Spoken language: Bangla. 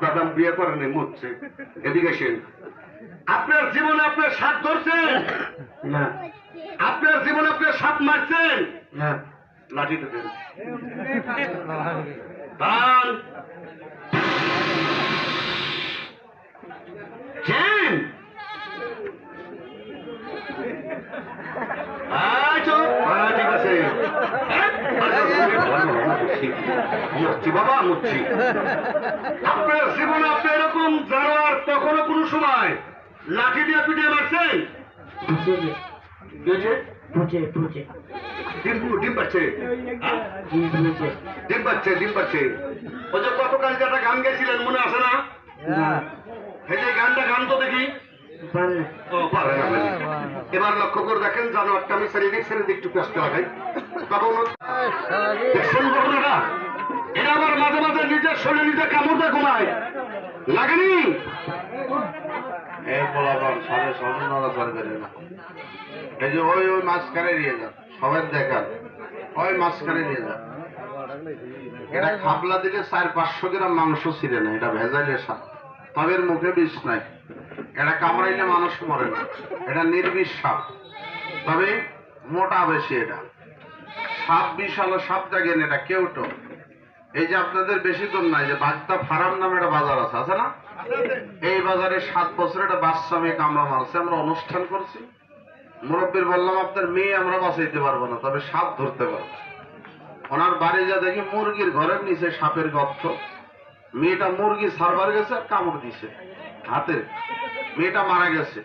দাদা বিয়ে করেনি মরছে। এদিকে আসেন। আপনার জীবনে আপনার সাপ ধরছেন না। আপনার জীবনে আপনার সাপ মারছেন না। লাঠিটা দেন। দান মুচ্ছি বাবা মুচ্ছি আপনার জীবনে আপনি এরকম জানোয়ার কখনো কোনো সময় লাঠি দিয়ে পিটিয়ে মারছেন? যে গতকাল একটা গান গেছিলেন মনে আছে না? গানটা গান তো দেখি। এবার লক্ষ্য করে দেখেন জানোয়ারটা আমি শারীরিক শারীরিক একটু পেস্ট লাগাই দেখছেন মাঝে মাঝে নিজের শরীরে নিজে কামড় দিয়ে ঘুমায়। লাগেনি? এটা চার পাঁচশো মাংস ছিঁড়ে না এটা ভেজাইলে সাপ মুখে বিষ নাই। এটা কামড়াইলে মানুষ মরে না। এটা নির্বিষ সাপ তবে মোটা বেশি এটা। সাপ বিশাল সাপ জাগেন এটা কেউটো এই যে আপনাদের বেশি দূর নাই যে বাগদা ফার্ম নামে একটা বাজার আছে আছে না? এই বাজারে সাত বছর একটা বাচ্চা মেয়ে কামড়া মারছে, আমরা অনুষ্ঠান করছি। মুরব্বীর বললাম, আপনার মেয়ে আমরা বাঁচাইতে পারব না, তবে সাপ ধরতে পারব। ওনার বাড়ি যা দেখি, মুরগির ঘরের নিচে সাপের গর্ত। মেয়েটা মুরগি সারবার গেছে আর কামড় দিছে, হাতে। মেয়েটা মারা গেছে।